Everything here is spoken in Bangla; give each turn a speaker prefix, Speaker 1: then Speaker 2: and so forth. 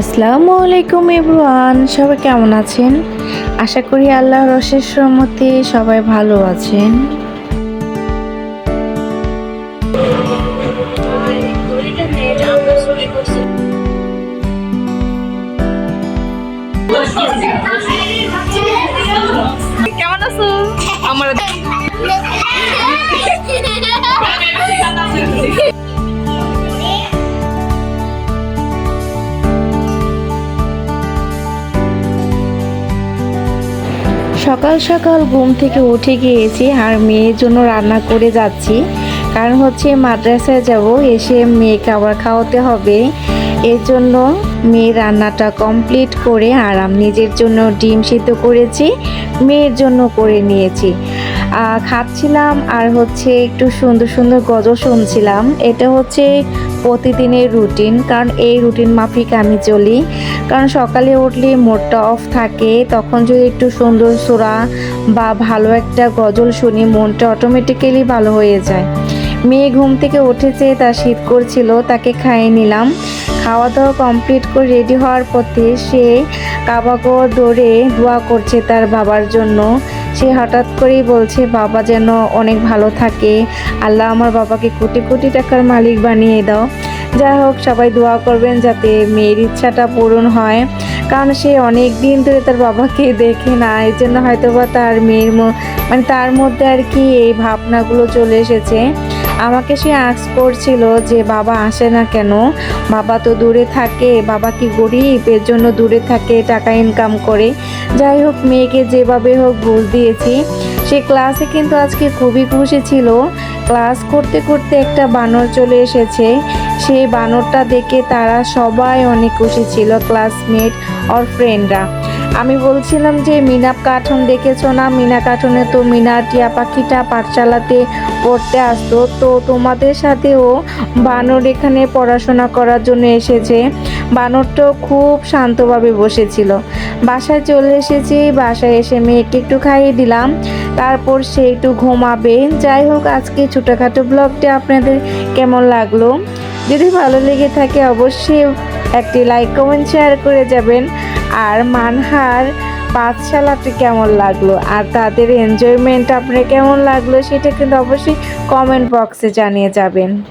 Speaker 1: আসসালামু আলাইকুম এভরিওয়ান সবাই কেমন আছেন? আশা করি আল্লাহর অশেষ রহমতে সবাই ভালো আছেন।
Speaker 2: কেমন আছো? আমার
Speaker 1: সকাল সকাল ঘুম থেকে উঠে গিয়েছি আর মেয়ের জন্য রান্না করে যাচ্ছি। কারণ হচ্ছে মাদ্রাসায় যাব, এসে মেয়েকে আবার খাওয়াতে হবে। এর জন্য মেয়ের রান্নাটা কমপ্লিট করে আর আমি নিজের জন্য ডিম সিদ্ধ করেছি, মেয়ের জন্য করে নিয়েছি। খাচ্ছিলাম আর হচ্ছে একটু সুন্দর সুন্দর গজল শুনছিলাম। এটা হচ্ছে প্রতিদিনের রুটিন, কারণ এই রুটিন মাফিক আমি চলি। কারণ সকালে উঠলে মোডটা অফ থাকে, তখন যদি একটু সুন্দর সোরা বা ভালো একটা গজল শুনি, মনটা অটোমেটিক্যালি ভালো হয়ে যায়। মেয়ে ঘুম থেকে উঠেছে তার শীত করছিল, তাকে খাইয়ে নিলাম। খাওয়া দাওয়া কমপ্লিট করে রেডি হওয়ার পথে সে কাবাগো দৌড়ে দোয়া করছে তার বাবার জন্য। সে হঠাৎ করেই বলছে, বাবা যেন অনেক ভালো থাকে। আল্লাহ আমার বাবাকে কোটি কোটি টাকার মালিক বানিয়ে দাও। যাই হোক, সবাই দোয়া করবেন যাতে মেয়ের ইচ্ছাটা পূরণ হয়। কারণ সে অনেক দিন ধরে তার বাবাকে দেখে না এর জন্য হয়তো বা তার মেয়ের মানে তার মধ্যে আর কি এই ভাবনাগুলো চলে এসেছে। আমাকে সে আক্স করছিল যে, বাবা আসে না কেন? বাবা তো দূরে থাকে, বাবা কি গরিব? এর জন্য দূরে থাকে, টাকা ইনকাম করে। যাই হোক, মেয়েকে যেভাবে হোক বুঝ দিয়েছি। সে ক্লাসে কিন্তু আজকে খুবই খুশি ছিল। ক্লাস করতে করতে একটা বানর চলে এসেছে। সেই বানরটা দেখে তারা সবাই অনেক খুশি ছিল ক্লাসমেট ওর ফ্রেন্ডরা আমি বলছিলাম যে মিনা কার্টুন দেখেছ না? মিনা কার্টুনে তো মিনা টিয়া পাখিটা পাঠশালাতে পড়তে আসতো। তো তোমাদের সাথেও বানর এখানে পড়াশোনা করার জন্য এসেছে। বানরটাও খুব শান্তভাবে বসেছিল। বাসায় চলে এসেছি। বাসায় এসে মেয়েকে একটু খাইয়ে দিলাম। তারপর সে একটু ঘুমাবে। যাই হোক, আজকে ছোটোখাটো ব্লগটি আপনাদের কেমন লাগল? যদি ভালো লেগে থাকে, অবশ্যই একটি লাইক কমেন্ট শেয়ার করে যাবেন। আর মানহার পাঠশালাটি কেমন লাগল? আর তাদের এনজয়মেন্ট আপনার কেমন লাগল? সেটা কিন্তু অবশ্যই কমেন্ট বক্সে জানিয়ে যাবেন।